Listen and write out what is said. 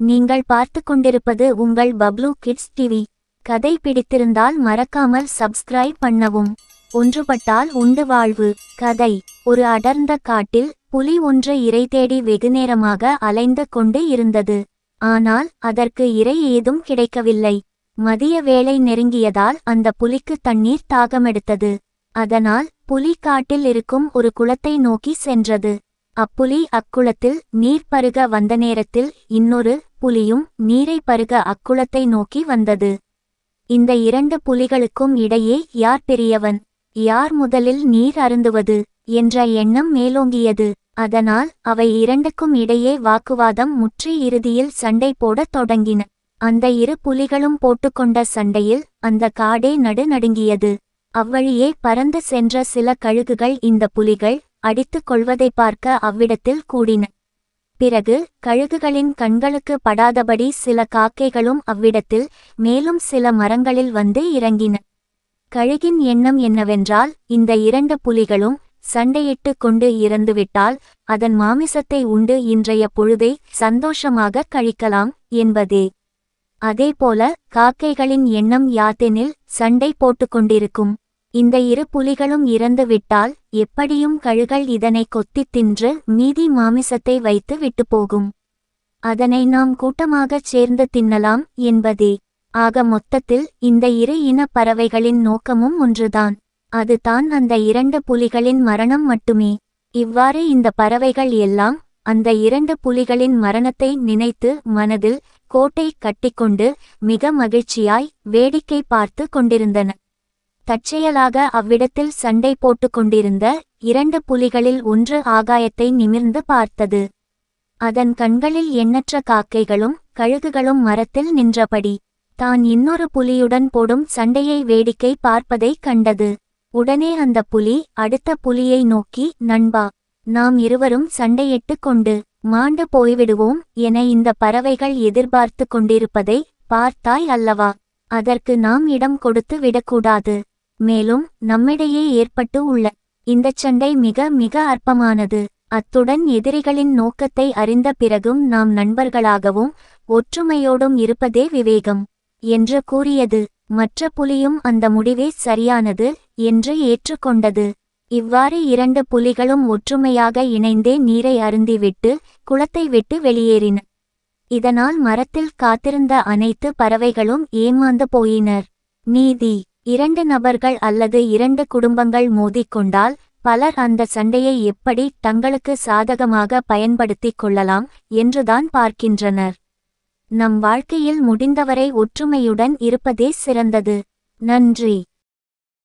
நீங்கள் பார்த்து கொண்டிருப்பது உங்கள் பப்ளூ கிட்ஸ் டிவி. கதை பிடித்திருந்தால் மறக்காமல் சப்ஸ்கிரைப் பண்ணவும். ஒன்றுபட்டால் உண்டு வாழ்வு. கதை. ஒரு அடர்ந்த காட்டில் புலி ஒன்று இரை தேடி வெகுநேரமாக அலைந்து கொண்டு இருந்தது. ஆனால் அதற்கு இரை ஏதும் கிடைக்கவில்லை. மதிய வேளை நெருங்கியதால் அந்த புலிக்கு தண்ணீர் தாகமெடுத்தது. அதனால் புலி காட்டில் இருக்கும் ஒரு குளத்தை நோக்கி சென்றது. அப்புலி அக்குளத்தில் நீர் பருக வந்த நேரத்தில் இன்னொரு புலியும் நீரை பருக அக்குளத்தை நோக்கி வந்தது. இந்த இரண்டு புலிகளுக்கும் இடையே யார் பெரியவன்? யார் முதலில் நீர் அருந்துவது? என்ற எண்ணம் மேலோங்கியது. அதனால் அவை இரண்டுக்கும் இடையே வாக்குவாதம் முற்றி இறுதியில் சண்டை போடத் தொடங்கின. அந்த இரு புலிகளும் போட்டுக்கொண்ட சண்டையில் அந்த காடே நடுநடுங்கியது. அவ்வழியே பறந்து சென்ற சில கழுகுகள் இந்த புலிகள் அடித்துக் கொள்வதை பார்க்க அவ்விடத்தில் கூடின. பிறகு கழுகுகளின் கண்களுக்கு படாதபடி சில காக்கைகளும் அவ்விடத்தில் மேலும் சில மரங்களில் வந்து இறங்கின. கழுகின் எண்ணம் என்னவென்றால் இந்த இரண்டு புலிகளும் சண்டையிட்டு கொண்டு இறந்துவிட்டால் அதன் மாமிசத்தை உண்டு இன்றைய பொழுதை சந்தோஷமாக கழிக்கலாம் என்பதே. அதேபோல காக்கைகளின் எண்ணம் யாத்தெனில் சண்டை போட்டுக்கொண்டிருக்கும் இந்த இரு புலிகளும் இறந்து விட்டால் எப்படியும் கழுகள் இதனை கொத்தித் தின்று மீதி மாமிசத்தை வைத்து விட்டுப்போகும் அதனை நாம் கூட்டமாகச் சேர்ந்து தின்னலாம் என்பதே. ஆக மொத்தத்தில் இந்த இரு இன பறவைகளின் நோக்கமும் ஒன்றுதான். அதுதான் அந்த இரண்டு புலிகளின் மரணம் மட்டுமே. இவ்வாறு இந்த பறவைகள் எல்லாம் அந்த இரண்டு புலிகளின் மரணத்தை நினைத்து மனதில் கோட்டை கட்டிக்கொண்டு மிக மகிழ்ச்சியாய் வேடிக்கை பார்த்து கொண்டிருந்தன. தற்செயலாக அவ்விடத்தில் சண்டை போட்டுக் கொண்டிருந்த இரண்டு புலிகளில் ஒன்று ஆகாயத்தை நிமிர்ந்து பார்த்தது. அதன் கண்களில் எண்ணற்ற காக்கைகளும் கழுகுகளும் மரத்தில் நின்றபடி தான் இன்னொரு புலியுடன் போடும் சண்டையை வேடிக்கை பார்ப்பதைக் கண்டது. உடனே அந்த புலி அடுத்த புலியை நோக்கி நண்பா நாம் இருவரும் சண்டையிட்டுக் கொண்டு மாண்டு போய்விடுவோம் என இந்த பறவைகள் எதிர்பார்த்து கொண்டிருப்பதை பார்த்தாய் அல்லவா? அதற்கு நாம் இடம் கொடுத்து விடக்கூடாது. மேலும் நம்மிடையே ஏற்பட்டு உள்ள இந்தச் சண்டை மிக மிக அற்பமானது. அத்துடன் எதிரிகளின் நோக்கத்தை அறிந்த பிறகும் நாம் நண்பர்களாகவும் ஒற்றுமையோடும் இருப்பதே விவேகம் என்று கூறியது. மற்ற புலியும் அந்த முடிவே சரியானது என்று ஏற்றுக்கொண்டது. இவ்வாறு இரண்டு புலிகளும் ஒற்றுமையாக இணைந்தே நீரை அருந்திவிட்டு குளத்தை விட்டு வெளியேறின. இதனால் மரத்தில் காத்திருந்த அனைத்து பறவைகளும் ஏமாந்து போயினர். நீதி. இரண்டு நபர்கள் அல்லது இரண்டு குடும்பங்கள் மோதிக்கொண்டால் பலர் அந்த சண்டையை எப்படி தங்களுக்கு சாதகமாக பயன்படுத்திக் கொள்ளலாம் என்றுதான் பார்க்கின்றனர். நம் வாழ்க்கையில் முடிந்தவரை ஒற்றுமையுடன் இருப்பதே சிறந்தது. நன்றி.